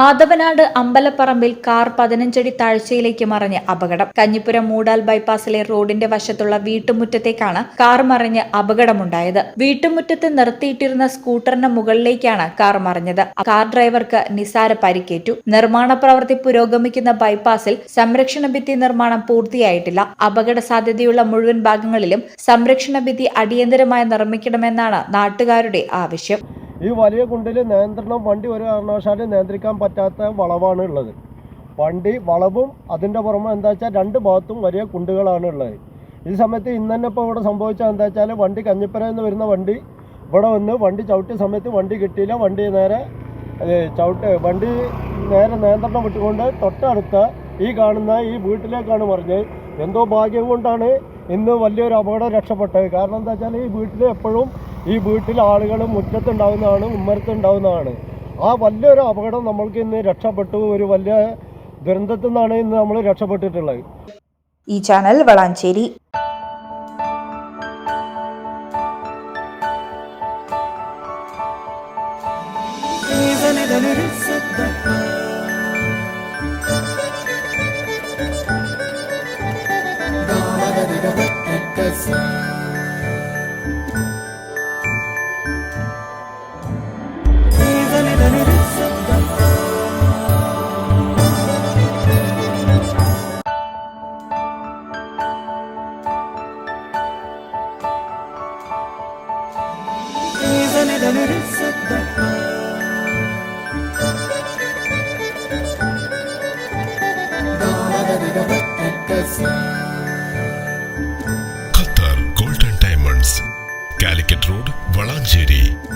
Athavanad അമ്പലപ്പറമ്പിൽ car പതിനഞ്ചടി താഴ്ചയിലേക്ക് മറിഞ്ഞ് അപകടം. കഞ്ഞിപ്പുരം മൂടാൽ ബൈപ്പാസിലെ റോഡിന്റെ വശത്തുള്ള വീട്ടുമുറ്റത്തേക്കാണ് കാർ മറിഞ്ഞ് അപകടമുണ്ടായത്. വീട്ടുമുറ്റത്ത് നിർത്തിയിട്ടിരുന്ന സ്കൂട്ടറിന് മുകളിലേക്കാണ് കാർ മറിഞ്ഞത്. കാർ ഡ്രൈവർക്ക് നിസാര പരിക്കേറ്റു. നിർമ്മാണ പ്രവൃത്തി പുരോഗമിക്കുന്ന ബൈപ്പാസിൽ സംരക്ഷണ ഭിത്തി നിർമ്മാണം പൂർത്തിയായിട്ടില്ല. അപകട സാധ്യതയുള്ള മുഴുവൻ ഭാഗങ്ങളിലും സംരക്ഷണ ഭിത്തി അടിയന്തരമായി നിർമ്മിക്കണമെന്നാണ് നാട്ടുകാരുടെ ആവശ്യം. ഈ വലിയ കുണ്ടിൽ നിയന്ത്രണം വണ്ടി ഒരു കാരണവശാലും നിയന്ത്രിക്കാൻ പറ്റാത്ത വളവാണ് ഉള്ളത്. വണ്ടി വളവും അതിന്റെ പുറമെ എന്താ വെച്ചാൽ രണ്ട് ഭാഗത്തും വലിയ കുണ്ടുകളാണ് ഉള്ളത്. ഈ സമയത്ത് ഇന്ന് തന്നെ ഇപ്പോൾ ഇവിടെ സംഭവിച്ചത് എന്താ വെച്ചാൽ വണ്ടി കഞ്ഞിപ്പുര എന്ന് വരുന്ന വണ്ടി ഇവിടെ വന്ന് വണ്ടി ചവിട്ടിയ സമയത്ത് വണ്ടി കിട്ടിയില്ല. വണ്ടി നേരെ ചവിട്ട് വണ്ടി നേരെ നിയന്ത്രണം വിട്ടുകൊണ്ട് തൊട്ടടുത്ത ഈ കാണുന്ന ഈ വീട്ടിലേക്കാണ് പറഞ്ഞത് എന്തോ ഭാഗ്യം കൊണ്ടാണ് ഇന്ന് വലിയൊരു അപകടം രക്ഷപ്പെട്ടത്. കാരണം എന്താ വെച്ചാൽ ഈ വീട്ടിൽ എപ്പോഴും ഈ വീട്ടിൽ ആളുകൾ മുറ്റത്തുണ്ടാവുന്നതാണ് ഉമ്മരത്തുണ്ടാവുന്നതാണ് ആ വലിയൊരു അപകടം നമ്മൾക്ക് ഇന്ന് രക്ഷപ്പെട്ടു. ഒരു വലിയ ദുരന്തത്തിൽ നിന്നാണ് ഇന്ന് നമ്മൾ രക്ഷപ്പെട്ടിട്ടുള്ളത്. ഈ channel Valanchery. Qatar golden diamonds Calicut road Valanchery main road